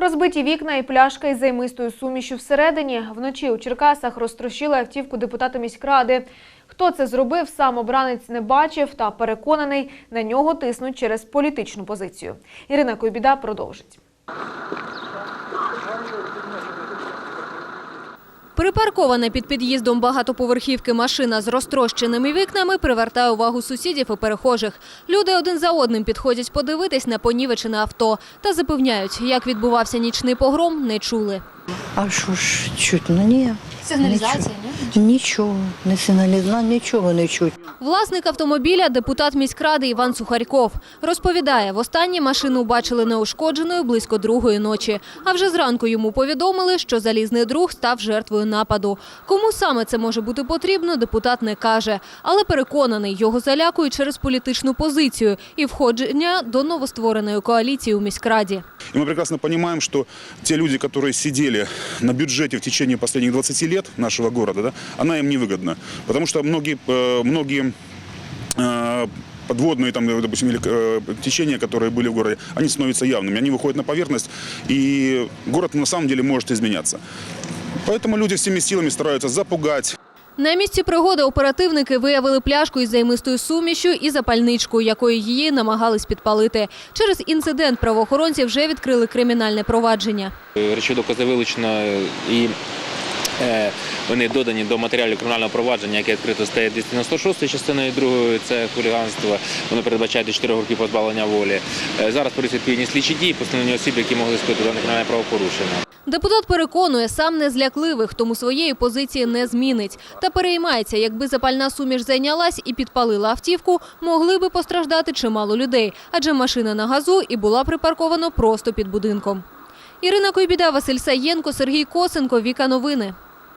Розбиті вікна і пляшка із займистою сумішю всередині. Вночі у Черкасах розтрощили автівку депутата міськради. Хто це зробив, сам обранець не бачив та переконаний, на нього тиснуть через політичну позицію. Ірина Койбіда продовжить. Припаркована під під'їздом багатоповерхівки машина з розтрощеними вікнами привертає увагу сусідів і перехожих. Люди один за одним підходять подивитись на понівечене авто та запевняють, як відбувався нічний погром, не чули. А що ж чутно? Ні. Сигналізація, ні? Нічого, не сигналізна, нічого не чуть. Власник автомобіля, депутат міськради Іван Сухарьков, розповідає, востаннє машину бачили неушкодженою близько другої ночі. А вже зранку йому повідомили, що залізний друг став жертвою нападу. Кому саме це може бути потрібно, депутат не каже. Але переконаний, його залякують через політичну позицію і входження до новоствореної коаліції у міськраді. И мы прекрасно понимаем, что те люди, которые сидели на бюджете в течение последних 20 лет нашего города, да, она им невыгодна. Потому что многие, э, многие э, подводные там, допустим, или э, течения, которые были в городе, они становятся явными, они выходят на поверхность, и город на самом деле может изменяться. Поэтому люди всеми силами стараются запугать, На місці пригоди оперативники виявили пляшку із займистою сумішю і запальничку, якою її намагались підпалити. Через інцидент правоохоронці вже відкрили кримінальне провадження. Речі докази вилучено і е, вони додані до матеріалів кримінального провадження, яке відкрито стає 296 частиною 2, це хуліганство. Воно передбачає до 4 років позбавлення волі. Е, Зараз відповідні слідчі дії, постановлені осіб, які могли скоїти дане кримінальне правопорушення. Депутат переконує, сам не з лякливих, тому своєї позиції не змінить. Та переймається, якби запальна суміш зайнялась і підпалила автівку, могли би постраждати чимало людей, адже машина на газу і була припаркована просто під будинком. Ірина Койбіда, Василь Саєнко, Сергій Косенко, Віка Новини.